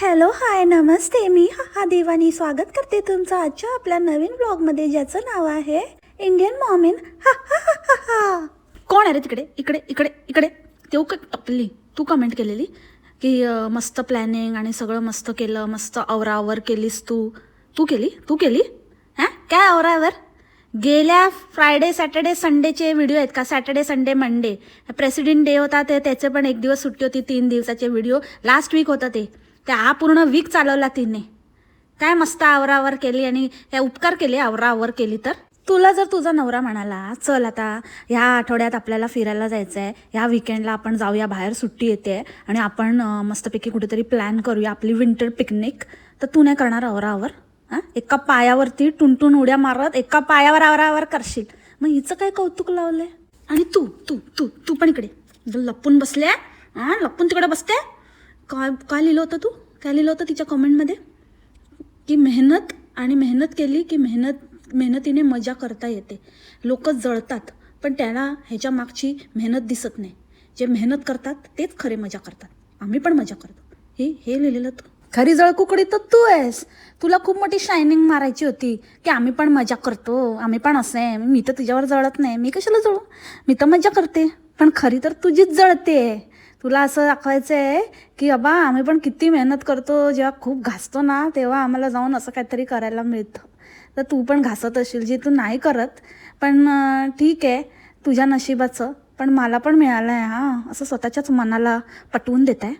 Hello hi नमस्ते. मी हा देवानी स्वागत करते तुमचं आजच्या आपल्या नवीन ब्लॉगमध्ये ज्याचं नाव आहे इंडियन मॉमिन. हा हा हा हा हा. कोण आहे रे तिकडे? इकडे इकडे इकडे. तेव का आपली तू कमेंट केलेली की मस्त प्लॅनिंग आणि सगळं मस्त केलं मस्त आवरावर केलीस तू. तू केली? तू केली? हां? काय आवरावर? गेल्या फ्रायडे सॅटर्डे संडेचे व्हिडिओ आहेत का? Saturday Sunday Monday president day होता ते त्याचे पण एक दिवस सुट्टी होती तीन दिवसाचे व्हिडिओ लास्ट वीक होता ते. त्या हा पूर्ण वीक चालवला तिने. काय मस्त आवरावर केली आणि त्या उपकार केले आवरावर केली तर. तुला जर तुझा नवरा म्हणाला चल आता ह्या आठवड्यात आपल्याला फिरायला जायचं आहे ह्या विकेंडला आपण जाऊया बाहेर सुट्टी येते आणि आपण मस्तपैकी कुठेतरी प्लॅन करूया आपली विंटर पिकनिक तर तू नाही करणार आवरावर? हां एका पायावरती टुनटुन उड्या मारत एका पायावर आवरावर करशील. मग हिचं काय कौतुक लावलंय? आणि तू तू तू तू पण इकडे. लपून बसले हां लपून तिकडे बसते? काय काय लिहिलं होतं तू? काय लिहिलं होतं तिच्या कमेंटमध्ये की मेहनत आणि मेहनत केली की मेहनत मेहनतीने मजा करता येते. लोक जळतात पण त्याला ह्याच्या मागची मेहनत दिसत नाही. जे मेहनत करतात तेच खरे मजा करतात. आम्ही पण मजा करतो. हे हे लिहिलेलं तू. खरी जळकुकडी तर तू आहेस. तुला खूप मोठी शायनिंग मारायची होती की आम्ही पण मजा करतो. आम्ही पण असं आहे. मी तर तुझ्यावर जळत नाही. मी कशाला जळू? मी तर मजा करते. पण खरी तर तुझीच जळते. तुला असं दाखवायचं आहे की अबा आम्ही पण किती मेहनत करतो जेव्हा खूप घासतो ना तेव्हा आम्हाला जाऊन असं काहीतरी करायला मिळतं. तर तू पण घासत असशील जे तू नाही करत पण ठीक आहे तुझ्या नशिबाचं पण मला पण मिळालं आहे हां असं स्वतःच्याच मनाला पटवून देत आहे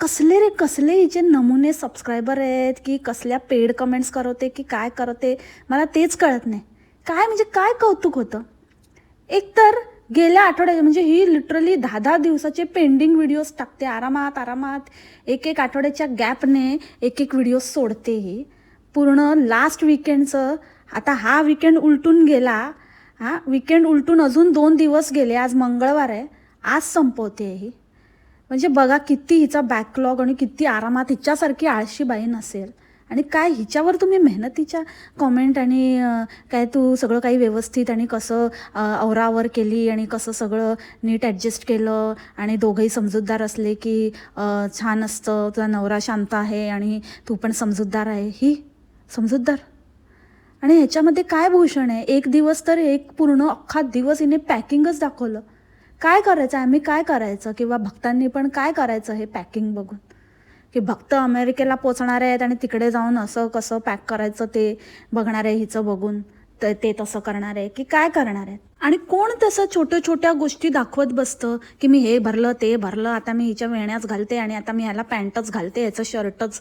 कसले रे कसले हिचे नमुने सबस्क्रायबर आहेत की कसल्या पेड कमेंट्स करवते की काय करते मला तेच कळत नाही. काय म्हणजे काय कौतुक होतं? एकतर गेल्या आठवड्यात म्हणजे ही लिटरली दहा दहा दिवसाचे पेंडिंग व्हिडिओज टाकते. आरामात आरामात एक एक आठवड्याच्या गॅपने एक एक व्हिडिओ सोडते ही. पूर्ण लास्ट विकेंडचं आता हा विकेंड उलटून गेला हा विकेंड उलटून अजून दोन दिवस गेले आज मंगळवार आहे आज संपवते ही. म्हणजे बघा किती हिचा बॅकलॉग आणि किती आरामात हिच्यासारखी आळशी बाई नसेल. आणि काय हिच्यावर तुम्ही मेहनतीच्या कॉमेंट आणि काय तू सगळं काही व्यवस्थित आणि कसं औरावर अवरावर केली आणि कसं सगळं नीट ॲडजस्ट केलं आणि दोघंही समजूतदार असले की छान असतं तुझा नवरा शांत आहे आणि तू पण समजूतदार आहे ही समजूतदार. आणि ह्याच्यामध्ये काय भूषण आहे? एक दिवस तर एक पूर्ण अख्खा दिवस हिने पॅकिंगच दाखवलं. काय करायचं? आम्ही काय करायचं? किंवा भक्तांनी पण काय करायचं हे पॅकिंग बघून? की भक्त अमेरिकेला पोचणार आहेत आणि तिकडे जाऊन असं कसं पॅक करायचं ते बघणार आहे हिचं बघून तर ते तसं करणार आहे की काय करणार आहेत? आणि कोण तसं छोट्या छोट्या गोष्टी दाखवत बसतं की मी हे भरलं ते भरलं आता मी हिच्या वेण्याच घालते आणि आता मी ह्याला पॅन्टच घालते ह्याचं शर्टच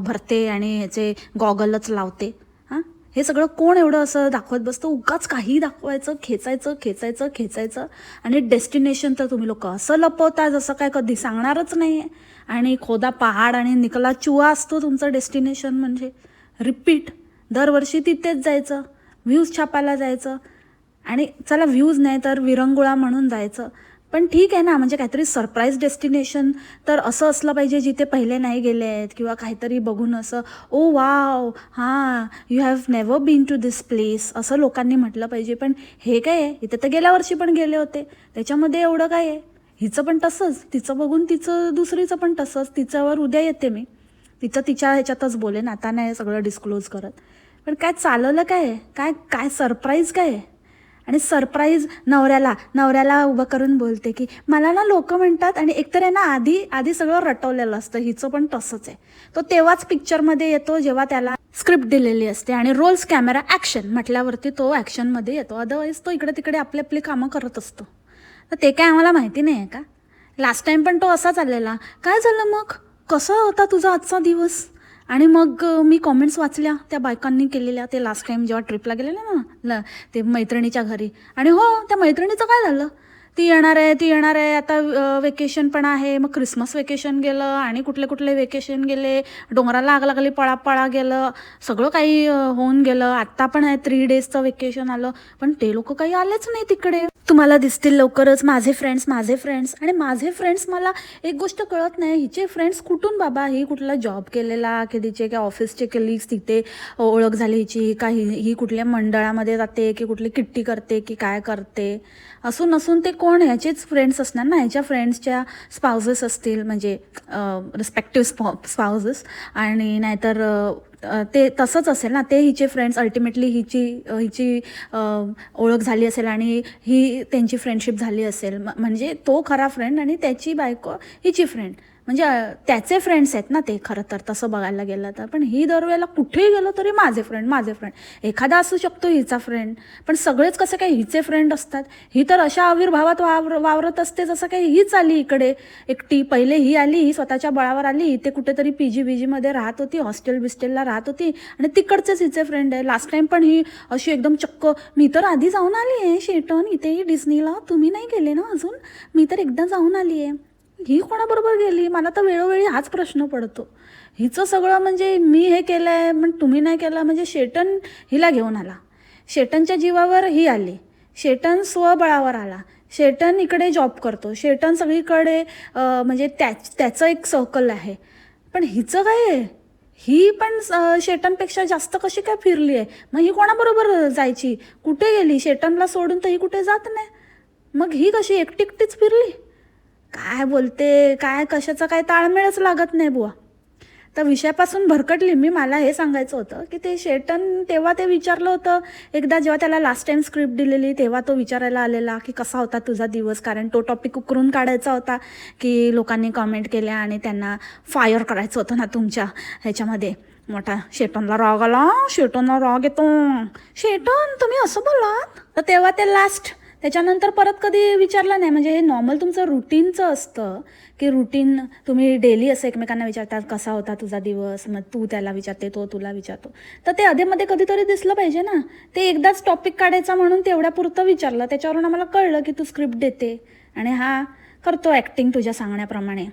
भरते आणि ह्याचे गॉगलच लावते. हां? हे सगळं कोण एवढं असं दाखवत बसतं? उगाच काही दाखवायचं खेचायचं खेचायचं खेचायचं आणि डेस्टिनेशन तर तुम्ही लोक असं लपवता जसं काय कधी सांगणारच नाही आहे आणि खोदा पहाड आणि निकला चुवा असतो तुमचं डेस्टिनेशन म्हणजे. रिपीट. दरवर्षी तिथेच जायचं. व्ह्यूज छापायला जायचं. आणि चला व्ह्यूज नाही तर विरंगुळा म्हणून जायचं. पण ठीक आहे ना म्हणजे काहीतरी सरप्राईज डेस्टिनेशन तर असं असलं पाहिजे जिथे पहिले नाही गेले आहेत किंवा काहीतरी बघून असं ओ वाव हां you have never been to this place असं लोकांनी म्हटलं पाहिजे. पण हे काय आहे? इथे तर गेल्या वर्षी पण गेले होते. त्याच्यामध्ये एवढं काय आहे? हिचं पण तसंच तिचं बघून तिचं दुसरीचं पण तसंच. तिच्यावर उद्या येते मी. तिचं तिच्या ह्याच्यातच बोलेन आता नाही सगळं डिस्क्लोज करत. पण काय चालवलं काय? आहे? काय काय सरप्राईज काय? आहे आणि सरप्राईज नवऱ्याला नवऱ्याला उभं करून बोलते की मला ना लोक म्हणतात आणि एकतर आहे ना आधी आधी सगळं रटवलेलं असतं. हिचं पण तसंच आहे. तो तेव्हाच पिक्चरमध्ये येतो जेव्हा त्याला स्क्रिप्ट दिलेली असते आणि रोल्स कॅमेरा ॲक्शन म्हटल्यावरती तो ॲक्शनमध्ये येतो. अदरवाईज तो इकडे तिकडे आपली आपली कामं करत असतो. तर ते काय आम्हाला माहिती नाही आहे का? लास्ट टाइम पण तो असा चाललेला. काय झालं मग? कसा होता तुझा आजचा दिवस? आणि मग मी कॉमेंट्स वाचल्या त्या बायकांनी केलेल्या ते लास्ट टाइम जेव्हा ट्रिपला गेलेल्या ना ल ते मैत्रिणीच्या घरी. आणि हो त्या मैत्रिणीचं काय झालं? ती येणार आहे ती येणार आहे. आता वेकेशन पण आहे. मग क्रिसमस वेकेशन गेलं आणि कुठले कुठले वेकेशन गेले. डोंगराला आग लागली पळा पळा गेलं. सगळं काही होऊन गेलं. आत्ता पण आहे थ्री डेजचं वेकेशन आलं. पण ते लोक काही आलेच नाही तिकडे. तुम्हाला दिसतील लवकरच माझे फ्रेंड्स माझे फ्रेंड्स आणि माझे फ्रेंड्स मला एक गोष्ट कळत नाही. हिचे फ्रेंड्स कुठून बाबा ही कुठला जॉब केलेला की तिचे काय ऑफिसचे कलिग्स तिथे ओळख झाली हिची का ही ही कुठल्या मंडळामध्ये जाते की कुठली किट्टी करते की काय करते. असून असून ते कोण कोण ह्याचेच फ्रेंड्स असणार ना ह्याच्या फ्रेंड्सच्या स्पाउजेस असतील म्हणजे रिस्पेक्टिव्ह स्पॉ स्पाउजेस आणि नाहीतर ते तसंच असेल ना ते हिचे फ्रेंड्स अल्टिमेटली हिची हिची ओळख झाली असेल आणि ही त्यांची फ्रेंडशिप झाली असेल. म्हणजे तो खरा फ्रेंड आणि त्याची बायको हिची फ्रेंड म्हणजे त्याचे फ्रेंड्स आहेत ना ते खरं तर तसं बघायला गेलं तर. पण ही दरवेळेला कुठेही गेलं तरी माझे फ्रेंड माझे फ्रेंड एखादा असू शकतो हिचा फ्रेंड पण सगळेच कसं काय हिचे फ्रेंड असतात? ही तर अशा आविर्भावात वावर वावरत असते जसं काही हीच आली इकडे. एकटी पहिले ही आली ही स्वतःच्या बळावर आली ते कुठेतरी पी जी बीजीमध्ये राहत होती हॉस्टेल बिस्टेलला राहत होती. आणि तिकडचेच हिचे फ्रेंड आहे. लास्ट टाइम पण ही अशी एकदम चक्क मी तर आधी जाऊन आली आहे. शेटन इथेही डिस्नीला तुम्ही नाही गेले ना अजून? मी तर एकदा जाऊन आली आहे. ही कोणाबरोबर गेली? मला तर वेळोवेळी हाच प्रश्न पडतो. हिचं सगळं म्हणजे मी हे केलं आहे पण तुम्ही नाही केलं म्हणजे शेटन हिला घेऊन आला. शेटनच्या जीवावर ही आली. शेटन स्वबळावर आला. शेटन इकडे जॉब करतो. शेटन सगळीकडे म्हणजे त्या त्याचं एक सर्कल आहे. पण हिचं काय आहे? ही पण शेटनपेक्षा जास्त कशी काय फिरली आहे? मग ही कोणाबरोबर जायची? कुठे गेली? शेटनला सोडून तर ही कुठे जात नाही. मग ही कशी एकटी एकटीच फिरली? काय बोलते? काय कशाचा काय ताळमेळच लागत नाही बुवा. तर विषयापासून भरकटली. मी मला हे सांगायचं होतं की ते शेटन तेव्हा ते विचारलं होतं. एकदा जेव्हा त्याला लास्ट टाइम स्क्रिप्ट दिलेली तेव्हा तो विचारायला आलेला की कसा होता तुझा दिवस? कारण तो टॉपिक उकरून काढायचा होता की लोकांनी कमेंट केल्या आणि त्यांना फायर करायचं होतं ना तुमच्या ह्याच्यामध्ये. मोठा शेटनला राग आला. शेटनला राग येतो. शेटन तुम्ही असं बोलात तर तेव्हा ते लास्ट त्याच्यानंतर परत कधी विचारलं नाही? म्हणजे हे नॉर्मल तुमचं रुटीनचं असतं की रुटीन तुम्ही डेली असं एकमेकांना विचारतात कसा होता तुझा दिवस? मग तू त्याला विचारते तो तुला विचारतो. तर ते अधेमध्ये कधीतरी दिसलं पाहिजे ना. ते एकदाच टॉपिक काढायचा म्हणून तेवढ्यापुरतं विचारलं. त्याच्यावरून आम्हाला कळलं की तू स्क्रिप्ट देते आणि हा करतो ॲक्टिंग तुझ्या सांगण्याप्रमाणे.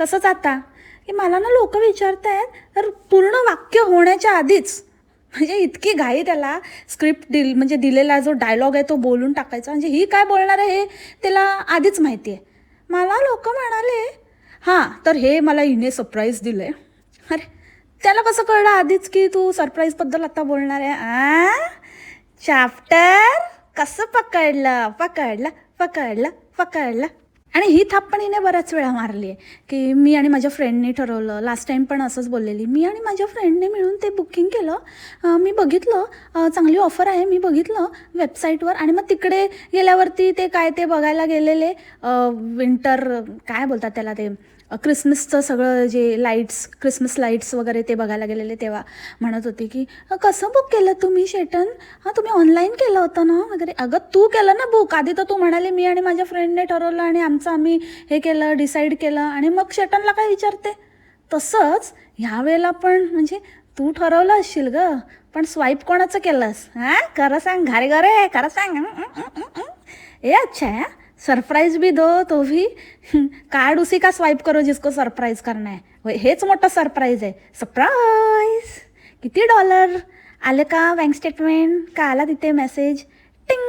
तसंच आता. की मला ना लोक विचारत आहेत तर पूर्ण वाक्य होण्याच्या आधीच म्हणजे इतकी घाई त्याला स्क्रिप्ट दिल म्हणजे दिलेला जो डायलॉग आहे तो बोलून टाकायचा. म्हणजे ही काय बोलणार आहे हे त्याला आधीच माहिती आहे. मला लोक म्हणाले हां तर हे मला हिने सरप्राईज दिलं आहे अरे त्याला कसं कळलं आधीच की तू सरप्राईजबद्दल आता बोलणार आहे? आ? चॅप्टर कसं पकडलं? पकडलं पकडलं पकडलं. आणि ही थाप पण हिने बऱ्याच वेळा मारली आहे की मी आणि माझ्या फ्रेंडने ठरवलं लास्ट टाइम पण असंच बोललेली मी आणि माझ्या फ्रेंडने मिळून ते बुकिंग केलं मी बघितलं चांगली ऑफर आहे मी बघितलं वेबसाईटवर आणि मग तिकडे गेल्यावरती ते काय ते बघायला गेलेले विंटर काय बोलतात त्याला ते क्रिसमसचं सगळं जे लाईट्स क्रिसमस लाईट्स वगैरे ते बघायला गेलेले तेव्हा म्हणत होते की कसं बुक केलं तुम्ही शेटन हां तुम्ही ऑनलाईन केलं होतं ना? वगैरे. अगं तू केलं ना बुक आधी तर तू म्हणाले मी आणि माझ्या फ्रेंडने ठरवलं आणि आमचं आम्ही हे केलं डिसाईड केलं आणि मग शेटनला काय विचारते? तसंच ह्या वेळेला पण म्हणजे तू ठरवलं असशील ग पण स्वाईप कोणाचं केलंस? हां? खरं सांग घारे घरे खरं सांग. ए अच्छा है? सरप्राइज भी दो तो भी. कार्ड उसी का स्वाइप करो जिसको सरप्राईज करना आहे हेच मोठं सरप्राईज आहे. सरप्राईज किती डॉलर आले का बँक स्टेटमेंट का आला तिथे मेसेज टिंग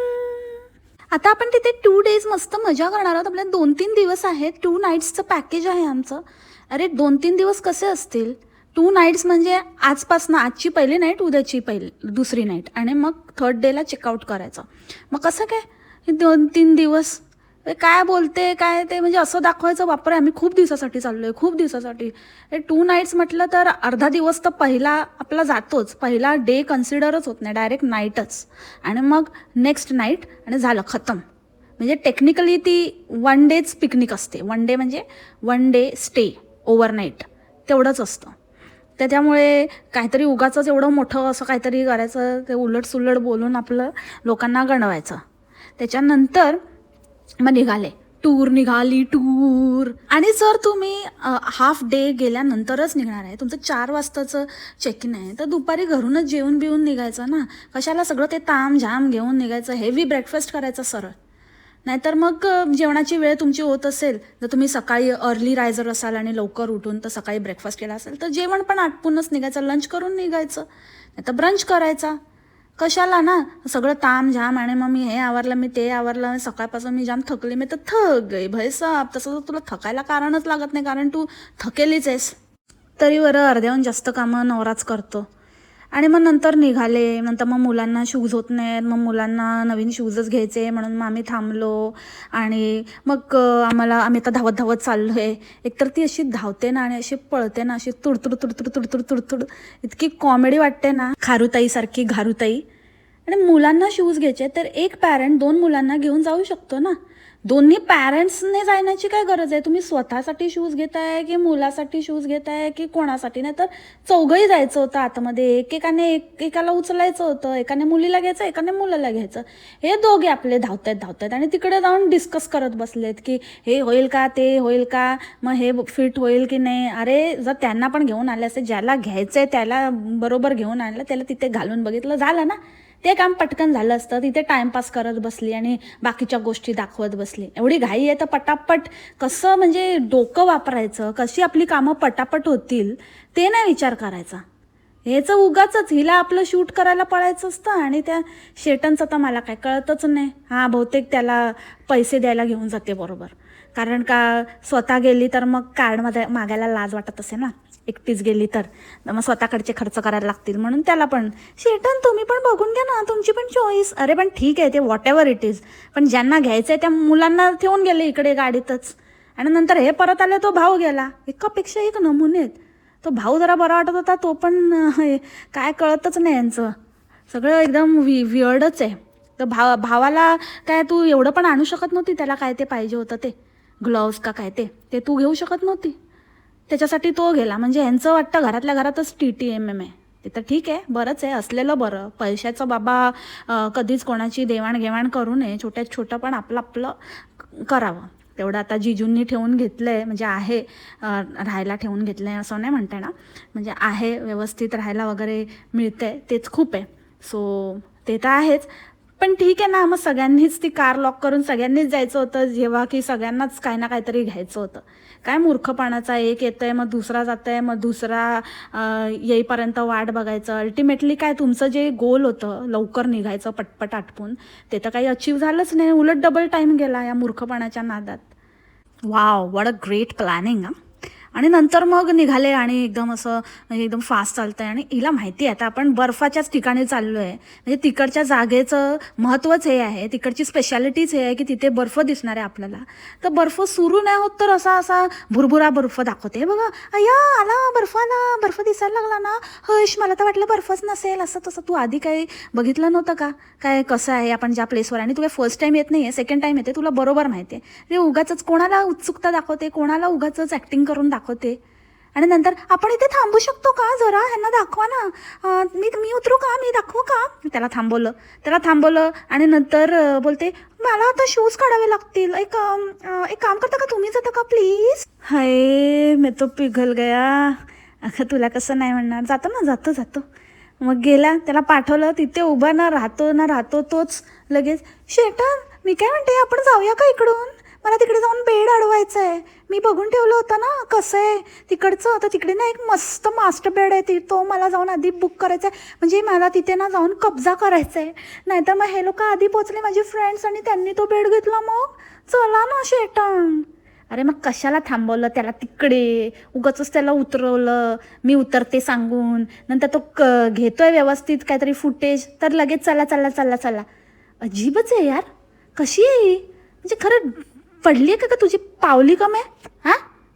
आता आपण तिथे टू डेज मस्त मजा करणार आहोत. आपल्या दोन तीन दिवस आहेत. टू नाईट्सचं पॅकेज आहे आमचं. अरे दोन तीन दिवस कसे असतील? टू नाईट्स म्हणजे आजपासनं आजची पहिली नाईट उद्याची पहिली दुसरी नाईट आणि मग थर्ड डेला चेकआउट करायचं. मग कसं काय? दोन तीन दिवस काय बोलते काय ते? म्हणजे असं दाखवायचं बापरे आम्ही खूप दिवसासाठी चाललो आहे खूप दिवसासाठी. हे टू नाईट्स म्हटलं तर अर्धा दिवस तर पहिला आपला जातोच. पहिला डे कन्सिडरच होत नाही डायरेक्ट नाईटच आणि मग नेक्स्ट नाईट आणि झालं खतम. म्हणजे टेक्निकली ती वन डेच पिकनिक असते. वन डे म्हणजे वन डे स्टे ओव्हरनाईट तेवढंच असतं. त्याच्यामुळे काहीतरी उगाचंच एवढं मोठं असं काहीतरी करायचं ते उलट सुलट बोलून आपलं लोकांना गणवायचं. त्याच्यानंतर मग निघाले. टूर निघाली टूर. आणि जर तुम्ही हाफ डे गेल्यानंतरच निघणार आहे. तुमचं चार वाजताचं चेक इन आहे. तर दुपारी घरूनच जेवून बिवून निघायचं ना? कशाला सगळं ते ताम झाम घेऊन निघायचं? हेवी ब्रेकफास्ट करायचं सरळ नाहीतर मग जेवणाची वेळ तुमची होत असेल. जर तुम्ही सकाळी अर्ली रायझर असाल आणि लवकर उठून तर सकाळी ब्रेकफास्ट केला असेल तर जेवण पण आटपूनच निघायचं. लंच करून निघायचं. नाही तर ब्रंच करायचा. कशाला ना? सगळं ताम झाम आणि मग मी हे आवरलं मी ते आवरलं सकाळपासून मी जाम थकली. मी तर थक गई भाई तसं तर तुला थकायला कारणच लागत नाही कारण तू थकेलीच आहेस. तरी बरं अर्ध्याहून जास्त कामं नवराच करतो. आणि मग नंतर निघाले. नंतर मग मुलांना शूज होत नाहीत. मग मुलांना नवीन शूजच घ्यायचे म्हणून मग आम्ही थांबलो. आणि मग आम्हाला आम्ही आता धावत धावत चाललो आहे एकतर ती अशी धावते ना आणि अशी पळते ना अशी तुडतुड तुडतुड तुडतुड तुडतुड. इतकी कॉमेडी वाटते ना. खारुताईसारखी घारुताई. आणि मुलांना शूज घ्यायचे तर एक पॅरेंट दोन मुलांना घेऊन जाऊ शकतो ना. दोन्ही पॅरेंट्सने जाण्याची काय गरज आहे? तुम्ही स्वतःसाठी शूज घेताय की मुलासाठी शूज घेताय की कोणासाठी? नाही तर चौघही जायचं होतं आतमध्ये. एकेकाने एकेकाला उचलायचं होतं. एकाने मुलीला घ्यायचं एकाने मुलाला घ्यायचं. हे दोघे आपले धावतायत धावतायत आणि तिकडे जाऊन डिस्कस करत बसलेत की हे होईल का ते होईल का? मग हे फिट होईल की नाही? अरे जर त्यांना पण घेऊन आले असते ज्याला घ्यायचं आहे त्याला बरोबर घेऊन आणलं त्याला तिथे घालून बघितलं झालं ना? ते काम पटकन झालं असतं तिथे टाइमपास करत बसली आणि बाकीच्या गोष्टी दाखवत बसली. एवढी घाई आहे तर पटापट कसं म्हणजे डोकं वापरायचं कशी आपली कामं पटापट होतील ते नाही विचार करायचा. हेच उगाच हिला आपलं शूट करायला पळायचं असतं आणि त्या शेटनचं तर मला काय कळतच नाही. हा बहुतेक त्याला पैसे द्यायला घेऊन जाते बरोबर. कारण का स्वतः गेली तर मग कार्डमध्ये मागायला लाज वाटत असे ना? एकटीच गेली तर. मग स्वतःकडचे खर्च करायला लागतील म्हणून त्याला पण. शेटन तुम्ही पण बघून घ्या ना तुमची पण चॉईस अरे पण ठीक आहे ते व्हॉट एव्हर इट इज पण ज्यांना घ्यायचं आहे त्या मुलांना ठेवून गेले इकडे गाडीतच. आणि नंतर हे परत आले तो भाऊ गेला. एकापेक्षा एक नमुने आहेत तो भाऊ जरा बरा वाटत होता तो पण हे, काय कळतच नाही यांचं. सगळं एकदम वि विअर्डच आहे. तर भाव भावाला काय तू एवढं पण आणू शकत नव्हती त्याला काय ते पाहिजे होतं ते? ग्लोव्स का काय ते? ते तू घेऊ शकत नव्हती? त्याच्यासाठी तो गेला. म्हणजे यांचं वाटतं घरातल्या घरातच टी टी एम एम आहे. ते तर ठीक आहे बरंच आहे असलेलं बरं. पैशाचं बाबा कधीच कोणाची देवाणघेवाण करू नये. छोट्यात छोटं पण आपलं आपलं करावं. तेवढं आता जिजूंनी ठेवून घेतलं आहे म्हणजे आहे राहायला ठेवून घेतलं आहे असं नाही म्हणते ना म्हणजे आहे व्यवस्थित राहायला वगैरे मिळतंय तेच खूप आहे. सो ते तर आहेच. पण ठीक आहे ना मग सगळ्यांनीच ती कार लॉक करून सगळ्यांनीच जायचं होतं जेव्हा की सगळ्यांनाच काही ना काहीतरी घ्यायचं होतं. काय मूर्खपणाचा एक येतंय मग दुसरा जातंय मग दुसरा येईपर्यंत वाट बघायचं. अल्टिमेटली काय तुमचं जे गोल होतं लवकर निघायचं पटपट आटपून ते तर काही अचीव झालंच नाही. उलट डबल टाईम गेला या मूर्खपणाच्या नादात. Wow what a great planning हां. आणि नंतर मग निघाले आणि एकदम असं म्हणजे एकदम फास्ट चालतं आहे आणि हिला माहिती आहे आता आपण बर्फाच्याच ठिकाणी चाललो आहे म्हणजे तिकडच्या जागेचं महत्त्वच हे आहे. तिकडची स्पेशालिटीच हे आहे की तिथे बर्फ दिसणार आहे आपल्याला. तर बर्फ सुरू नाही होत तर असा असा भुरभुरा बर्फ दाखवते. बघा अय्या आला बर्फ आला. बर्फ दिसायला लागला ना. हश मला तर वाटलं बर्फच नसेल. असं तसं तू आधी काही बघितलं नव्हतं का? काय कसं आहे आपण ज्या प्लेसवर आणि तुला फर्स्ट टाईम येत नाही आहे सेकंड टाईम येते. तुला बरोबर माहिती आहे ते उगाच कोणाला उत्सुकता दाखवते? कोणाला उगाच ॲक्टिंग करून दाखवते? आणि नंतर आपण इथे थांबू शकतो का? जरा ह्यांना दाखवा ना. मी मी उतरू का? मी दाखवू का? त्याला थांबवलं. त्याला थांबवलं आणि नंतर बोलते मला आता शूज काढावे लागतील. एक एक काम करता का? तुम्ही जाता का प्लीज हाय मी तो पिघल गया. अगं तुला कसं नाही म्हणणार. जातो ना जातो जातो. मग गेला त्याला पाठवलं. तिथे उभा ना राहतो ना राहतो तोच. लगेच शेटर मी काय म्हणते? आपण जाऊया का इकडून? मला तिकडे जाऊन बेड अडवायचं आहे मी बघून ठेवलं होतं ना कसं आहे? तिकडचं तर तिकडे ना एक मस्त मास्टर बेड आहे ती तो मला जाऊन आधी बुक करायचा आहे म्हणजे मला तिथे ना जाऊन कब्जा करायचा आहे नाहीतर मग हे लोक आधी पोचले माझे फ्रेंड्स आणि त्यांनी तो बेड घेतला मग. चला ना शेटन. अरे मग कशाला थांबवलं त्याला तिकडे? उगाचच त्याला उतरवलं. मी उतरते सांगून. नंतर तो क घेतोय व्यवस्थित काहीतरी फुटेज तर लगेच चला चला चला चला. अजीबच आहे यार. कशी आहे म्हणजे खरं पडली आहे का तुझी? पावली कम आहे हा?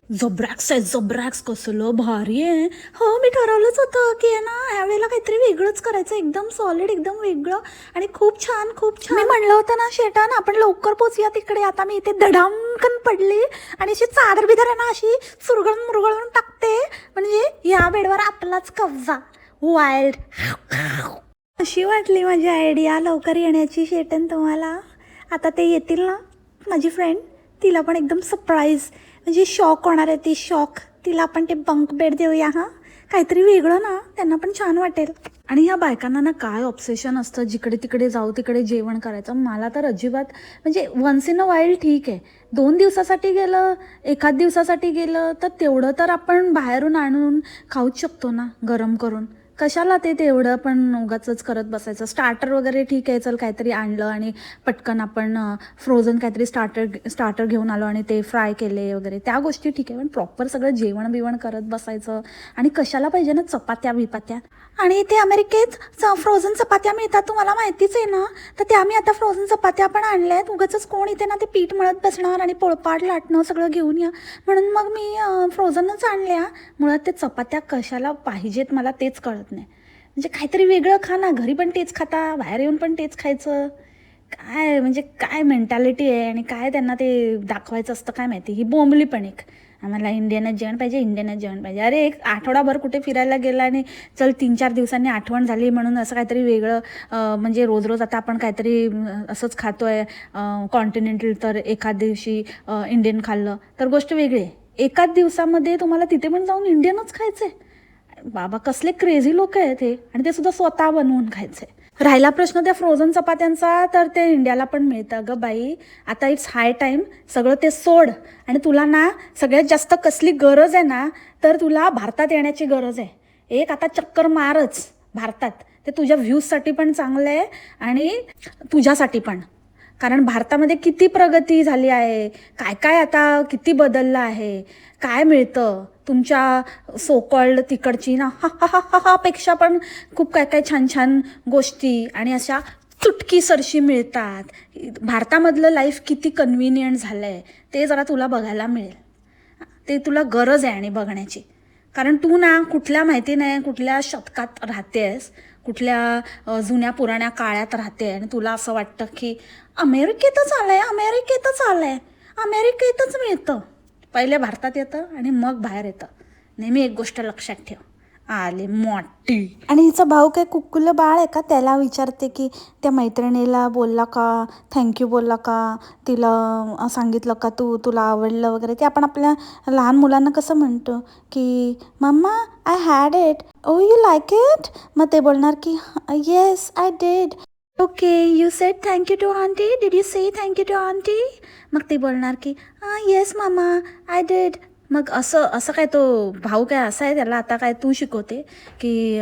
जब्रॅक्स आहे जब्रॅक्स कसलं भारी आहे. हो मी ठरवलंच होतं की आहे ना ह्यावेळेला काहीतरी वेगळंच करायचं. एकदम सॉलिड एकदम वेगळं. आणि खूप छान खूप छान. मी म्हणलं होतं ना शेटान आपण लवकर पोचूया तिकडे. आता मी इथे धडामकन पडले आणि अशी चादर बिदर आहे ना अशी चुरगळून मुरगळून टाकते. म्हणजे या बेडवर आपलाच कब्जा वाईल्ड अशी वाटली माझी आयडिया लवकर येण्याची शेटन तुम्हाला. आता ते येतील ना माझी फ्रेंड तिला पण एकदम सरप्राईज म्हणजे शॉक होणार आहे ती शॉक तिला आपण ते बंक बेड देऊया हां. काहीतरी वेगळं ना त्यांना पण छान वाटेल. आणि ह्या बायकांना ना काय ऑब्सेशन असतं? जिकडे तिकडे जाऊ तिकडे जेवण करायचं. मला तर अजिबात म्हणजे वन्स इन अ वाईल ठीक आहे. दोन दिवसासाठी गेलं एखाद दिवसासाठी गेलं तर तेवढं तर आपण बाहेरून आणून खाऊच शकतो ना गरम करून. कशाला ते तेवढं पण उगाच करत बसायचं. स्टार्टर वगैरे ठीक आहे चल काहीतरी आणलं आणि पटकन आपण फ्रोझन काहीतरी स्टार्टर स्टार्टर घेऊन आलो आणि ते फ्राय केले वगैरे. त्या गोष्टी ठीक आहे पण प्रॉपर सगळं जेवण बिवण करत बसायचं. आणि कशाला पाहिजे ना चपात्या बिपात्या. आणि इथे अमेरिकेत फ्रोझन चपात्या मिळतात तुम्हाला माहितीच आहे ना? तर त्या आम्ही आता फ्रोझन चपात्या पण आणल्या आहेत. उगाच कोण इथे ना ते पीठ मळत बसणार आणि पोळपाट लाटणं सगळं घेऊन या. म्हणून मग मी फ्रोझनच आणल्या. मुळात ते चपात्या कशाला पाहिजेत मला तेच कळत नाही. म्हणजे काहीतरी वेगळं खा ना. घरी पण तेच खाता बाहेर येऊन पण तेच खायचं. काय म्हणजे काय मेंटॅलिटी आहे आणि काय त्यांना ते दाखवायचं असतं काय माहिती? ही बोंबली पण एक. आम्हाला इंडियनच जेवण पाहिजे इंडियनच जेवण पाहिजे. अरे एक आठवडाभर कुठे फिरायला गेला आणि चल तीन चार दिवसांनी आठवण झाली म्हणून असं काहीतरी वेगळं म्हणजे रोज रोज आता आपण काहीतरी असंच खातो आहे कॉन्टिनेंटल तर एखाद दिवशी इंडियन खाल्लं. तर गोष्ट वेगळी आहे. एकाच दिवसामध्ये तुम्हाला तिथे पण जाऊन इंडियनच खायचं आहे बाबा कसले क्रेझी लोक आहेत हे. आणि ते सुद्धा स्वतः बनवून खायचे. राहिला प्रश्न त्या फ्रोझन चपात्यांचा तर ते इंडियाला पण मिळतं ग बाई. आता इट्स हाय टाईम सगळं ते सोड. आणि तुला ना सगळ्यात जास्त कसली गरज आहे ना तर तुला भारतात येण्याची गरज आहे. एक आता चक्कर मारच भारतात. ते तुझ्या व्ह्यूजसाठी पण चांगलं आहे आणि तुझ्यासाठी पण. कारण भारतामध्ये किती प्रगती झाली आहे काय काय आता किती बदललं आहे काय मिळतं? तुमच्या सोकॉल्ड तिकडची ना हा हा हा हा पेक्षा पण खूप काय काय छान छान गोष्टी आणि अशा चुटकी सरशी मिळतात. भारतामधलं लाईफ किती कन्व्हिनियंट झालं आहे ते जरा तुला बघायला मिळेल. ते तुला गरज आहे आणि बघण्याची. कारण तू ना कुठल्या माहिती नाही कुठल्या शतकात राहतेस कुठल्या जुन्या पुराण्या काळात राहते आणि तुला असं वाटतं की अमेरिकेतच आलंय अमेरिकेतच आलंय अमेरिकेतच मिळतं. पहिले भारतात येतं आणि मग बाहेर येतं. नेहमी एक गोष्ट लक्षात ठेव. आले मोठी. आणि हिचा भाऊ काय कुक्कुलं बाळ आहे का? त्याला विचारते की त्या मैत्रिणीला बोलला का? थँक्यू बोलला का? तिला सांगितलं का तू? तुला आवडलं वगैरे? ते आपण आपल्या लहान मुलांना कसं म्हणतो की mamma I had it oh you like it मग ते बोलणार की yes I did okay you said thank you to aunty did you say thank you to aunty मग ती बोलणार की येस मामा आय डेड मग असं असं काय तो भाऊ काय असा आहे त्याला आता काय तू शिकवते की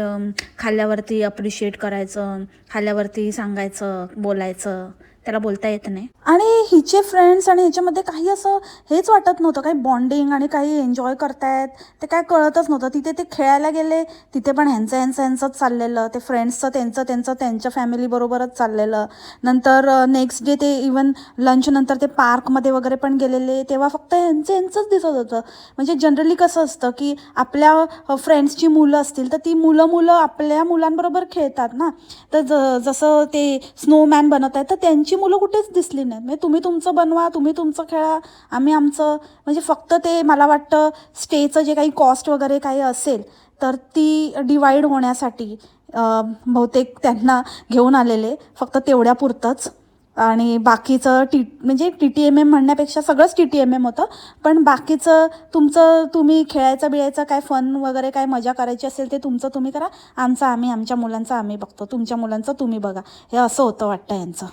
खाल्ल्यावरती अप्रिशिएट करायचं खाल्ल्यावरती सांगायचं बोलायचं? त्याला बोलता येत नाही. आणि हिचे फ्रेंड्स आणि ह्याच्यामध्ये काही असं हेच वाटत नव्हतं. काही बॉन्डिंग आणि काही एन्जॉय करतायत. ते काय कळतच नव्हतं. तिथे ते खेळायला गेले तिथे पण ह्यांचं ह्यांचं ह्यांचंच चाललेलं. ते फ्रेंड्सचं त्यांचं त्यांचं त्यांच्या फॅमिलीबरोबरच चाललेलं. नंतर नेक्स्ट डे ते इवन लंचनंतर ते पार्कमध्ये वगैरे पण गेलेले. तेव्हा फक्त ह्यांचं ह्यांचंच दिसत होतं. म्हणजे जनरली कसं असतं की आपल्या फ्रेंड्सची मुलं असतील तर ती मुलं मुलं आपल्या मुलांबरोबर खेळतात ना. तर ज जसं ते स्नोमॅन बनत आहेत तर त्यांची मुलं कुठेच दिसली नाहीत. म्हणजे तुम्ही तुमचं बनवा तुम्ही तुमचं खेळा आम्ही आमचं म्हणजे फक्त ते मला वाटतं स्टेचं जे काही कॉस्ट वगैरे काही असेल तर ती डिवाईड होण्यासाठी बहुतेक त्यांना घेऊन आलेले फक्त तेवढ्यापुरतंच. आणि बाकीचं टी म्हणजे टी टी एम एम म्हणण्यापेक्षा सगळंच टी टी एम एम होतं. पण बाकीचं तुमचं तुम्ही खेळायचं बिळायचं काय फन वगैरे काय मजा करायची असेल ते तुमचं तुम्ही करा. आमचं आम्ही आमच्या मुलांचं आम्ही बघतो. तुमच्या मुलांचं तुम्ही बघा. हे असं होतं वाटतं यांचं.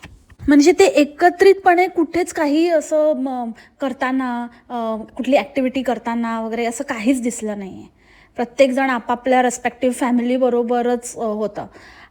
म्हणजे ते एकत्रितपणे कुठेच काही असं म, करताना कुठली ॲक्टिव्हिटी करताना वगैरे असं काहीच दिसलं नाही आहे प्रत्येकजण आपापल्या रेस्पेक्टिव्ह फॅमिलीबरोबरच होतं.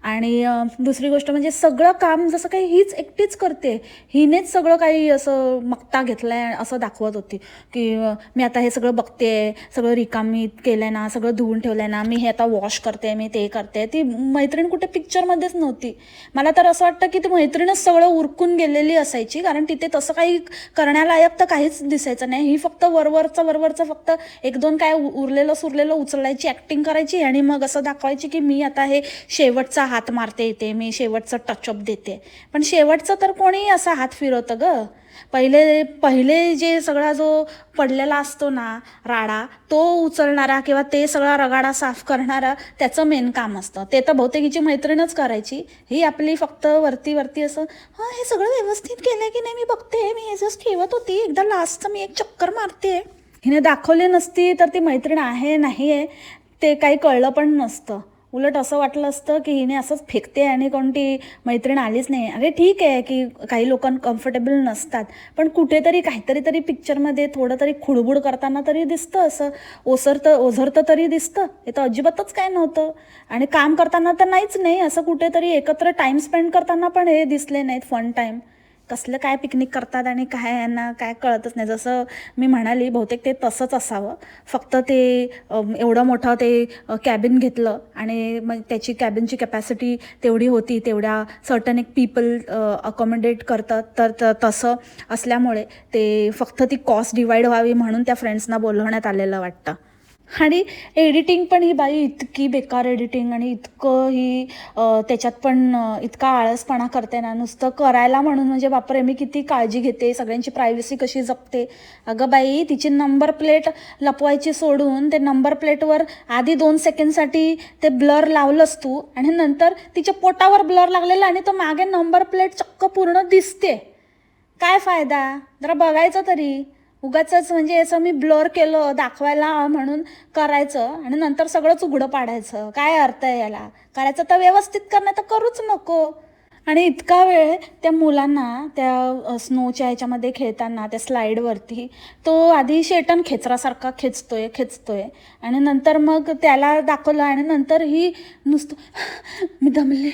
आणि दुसरी गोष्ट म्हणजे सगळं काम जसं काही हीच एकटीच करते हिनेच सगळं काही असं मक्ता घेतलं आहे असं दाखवत होती की मी आता हे सगळं बघते सगळं रिकामी केलं आहे ना सगळं धुवून ठेवलं आहे ना मी हे आता वॉश करते मी ते करते. ती मैत्रीण कुठे पिक्चरमध्येच नव्हती. मला तर असं वाटतं की ती मैत्रीणच सगळं उरकून गेलेली असायची कारण तिथे तसं काही करण्यालायक तर काहीच दिसायचं नाही. ही फक्त वरवरचं वरवरचं फक्त एक दोन काय उरलेलं सुरलेलं उचलायची ॲक्टिंग करायची आणि मग असं दाखवायची की मी आता हे शेवटचा हात मारते इथे मी शेवटचं टचअप देते. पण शेवटचं तर कोणी असा हात फिरवतं ग. पहिले पहिले जे सगळा जो पडलेला असतो ना राडा तो उचलणारा किंवा ते सगळा रगाडा साफ करणारा त्याचं मेन काम असतं. ते तर बहुतेकीची मैत्रीणच करायची. ही आपली फक्त वरती वरती असं हां हे सगळं व्यवस्थित केलं की नाही? मी बघते मी हे जस्ट ठेवत होती. एकदा लास्टचं मी एक चक्कर मारते. हिने दाखवले नसती तर ती मैत्रीण आहे नाही आहे ते काही कळलं पण नसतं. उलट असं वाटलं असतं की हिने असंच फेकते आणि कोणती मैत्रीण आलीच नाही. अरे ठीक आहे की काही लोकांना कम्फर्टेबल नसतात पण कुठेतरी काहीतरी तरी पिक्चरमध्ये थोडं तरी खुडबुड करताना तरी दिसतं असं. ओसरतं ओझरतं तरी दिसतं. हे तर अजिबातच काय नव्हतं. आणि काम करताना तर नाहीच नाही असं कुठेतरी एकत्र टाईम स्पेंड करताना पण हे दिसले नाहीत फन टाईम कसलं काय पिकनिक करतात आणि काय यांना काय कळतच नाही. जसं मी म्हणाली बहुतेक ते तसंच असावं. फक्त ते एवढं मोठं ते कॅबिन घेतलं आणि मग त्याची कॅबिनची कॅपॅसिटी तेवढी होती तेवढ्या सर्टन एक पीपल अकॉमोडेट करतात. तर त- तसं असल्यामुळे ते फक्त ती कॉस्ट डिवाईड व्हावी म्हणून त्या फ्रेंड्सना बोलवण्यात आलेलं वाटतं. आणि एडिटिंग पण ही बाई इतकी बेकार एडिटिंग आणि इतकं ही त्याच्यात पण इतका आळसपणा करते ना नुसतं करायला म्हणून म्हणजे बापरे मी किती काळजी घेते सगळ्यांची प्रायव्हसी कशी जपते. अगं बाई तिची नंबर प्लेट लपवायची सोडून ते नंबर प्लेटवर आधी दोन सेकंडसाठी ते ब्लर लावलंस तू आणि नंतर तिच्या पोटावर ब्लर लागलेला आणि तो मागे नंबर प्लेट चक्क पूर्ण दिसते. काय फायदा? जरा बघायचं तरी. उगाच म्हणजे असं मी ब्लर केलं दाखवायला म्हणून करायचं आणि नंतर सगळंच उघडं पाडायचं. काय अर्थ आहे याला? करायचं तर व्यवस्थित करणं तर करूच नको. आणि इतका वेळ त्या मुलांना त्या स्नोच्या ह्याच्यामध्ये खेळताना त्या स्लाईडवरती तो आधी शेटन खेचरासारखा खेचतोय खेचतोय. आणि नंतर मग त्याला दाखवलं आणि नंतर ही नुसतं मी दमले.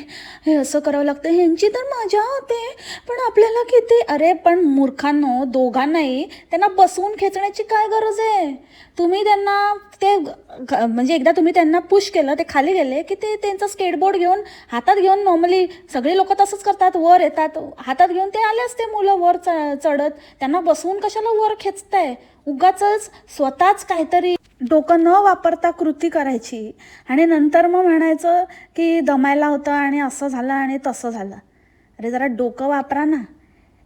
हे असं करावं लागतं. ह्यांची तर मजा होते. पण आपल्याला किती अरे पण मूर्खांनो दोघांनाही त्यांना बसवून खेचण्याची काय गरज आहे? तुम्ही त्यांना ते म्हणजे एकदा तुम्ही त्यांना पुश केलं ते खाली गेले की ते त्यांचं स्केटबोर्ड घेऊन हातात घेऊन नॉर्मली सगळी लोक तसंच करतात वर येतात. हातात घेऊन ते आले असते मुलं वर च चढत. त्यांना बसवून कशाला वर खेचताय? उगाच स्वतःच काहीतरी डोकं न वापरता कृती करायची. आणि नंतर मग म्हणायचं की दमायला होतं आणि असं झालं आणि तसं झालं. अरे जरा डोकं वापरा ना.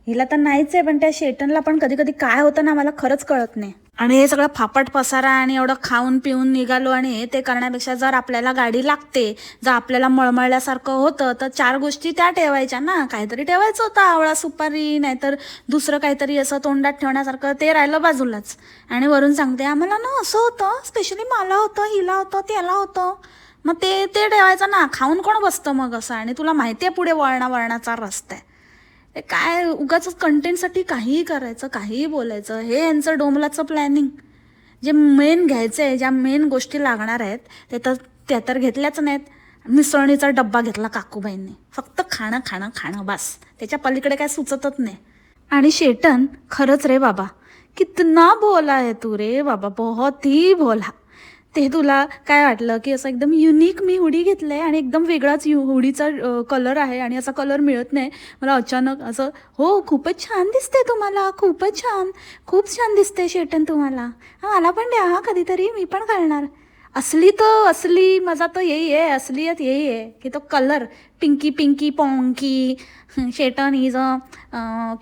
हिला तर नाहीच आहे पण त्या शेटनला पण कधी कधी काय होतं ना मला खरंच कळत नाही. आणि हे सगळं फापट पसारा आणि एवढं खाऊन पिऊन निघालो आणि ते करण्यापेक्षा जर आपल्याला गाडी लागते जर आपल्याला मळमळल्यासारखं होतं तर चार गोष्टी त्या ठेवायच्या ना. काहीतरी ठेवायचं होतं आवळा सुपारी नाहीतर दुसरं काहीतरी असं तोंडात ठेवण्यासारखं ते राहिलं बाजूलाच. आणि वरून सांगते आम्हाला ना असं होतं स्पेशली मला होतं हिला होतं त्याला होतं. मग ते ते ठेवायचं ना. खाऊन कोण बसतं मग असं? आणि तुला माहिती आहे पुढे वळणा वळणाचा रस्ता आहे. काय उगाच कंटेंटसाठी काहीही करायचं काहीही बोलायचं. हे यांचं डोमलाचं प्लॅनिंग जे मेन घ्यायचं आहे ज्या मेन गोष्टी लागणार आहेत ते तर त्या तर घेतल्याच नाहीत. मिसळणीचा डब्बा घेतला काकूबाईंनी. फक्त खाणं खाणं खाणं बस. त्याच्या पलीकडे काय सुचतच नाही. आणि शेटन खरंच रे बाबा कितना बोला आहे तू रे बाबा बहुत ही बोला. ते तुला काय वाटलं की असं एकदम युनिक मी हुडी घेतलं आहे आणि एकदम वेगळाच यु हुडीचा कलर आहे आणि असा कलर मिळत नाही. मला अचानक असं हो खूपच छान दिसते तुम्हाला खूपच छान. खूप छान दिसते शेटन तुम्हाला. हां मला पण द्या हा कधीतरी मी पण घालणार. असली तर असली मजा तर यही आहे असलियत यही आहे की तो कलर पिंकी पिंकी पॉंकी शेटन इज अ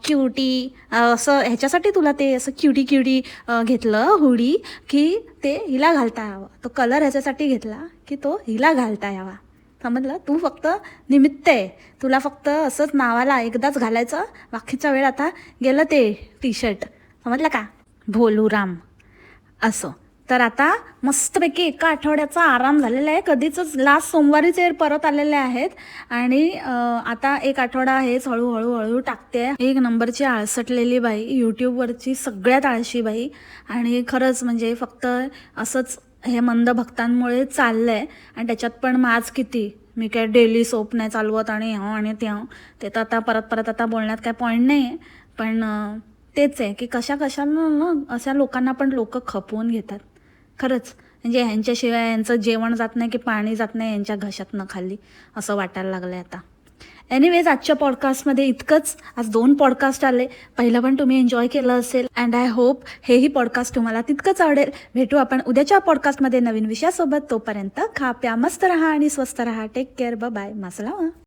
क्युटी असं ह्याच्यासाठी तुला ते असं क्युटी क्युटी घेतलं हुडी की ते हिला घालता यावं. तो कलर ह्याच्यासाठी घेतला की तो हिला घालता यावा. समजलं? तू फक्त निमित्त आहे. तुला फक्त असंच नावाला एकदाच घालायचं. बाकीचा वेळ आता गेलं ते टी शर्ट समजलं का? भोलू राम. असं. तर आता मस्तपैकी एका आठवड्याचा आराम झालेला आहे. कधीच लास्ट सोमवारीच हे परत आलेले आहेत आणि आता एक आठवडा हेच हळूहळू हळू टाकते. एक नंबरची आळसटलेली बाई यूट्यूबवरची सगळ्यात आळशी बाई आणि खरंच म्हणजे फक्त असंच हे मंद भक्तांमुळे चाललंय. आणि त्याच्यात पण माझ किती? मी काय डेली सोप नाही चालवत आणि हो आणि ते ते तर आता परत परत आता बोलण्यात काय पॉईंट नाही आहे पण तेच आहे की कशा कशानं ना अशा लोकांना पण लोक खपवून घेतात. खरंच म्हणजे ह्यांच्याशिवाय यांचं जेवण जात नाही की पाणी जात नाही यांच्या घशातनं खाली असं वाटायला लागलं आहे आता. एनिवेज आजच्या पॉडकास्टमध्ये इतकंच. आज दोन पॉडकास्ट आले. पहिलं पण तुम्ही एन्जॉय केलं असेल. अँड आय होप हेही पॉडकास्ट तुम्हाला तितकंच आवडेल. भेटू आपण उद्याच्या पॉडकास्टमध्ये नवीन विषयासोबत. तोपर्यंत खा प्या मस्त रहा आणि स्वस्त रहा. टेक केअर ब बाय मसला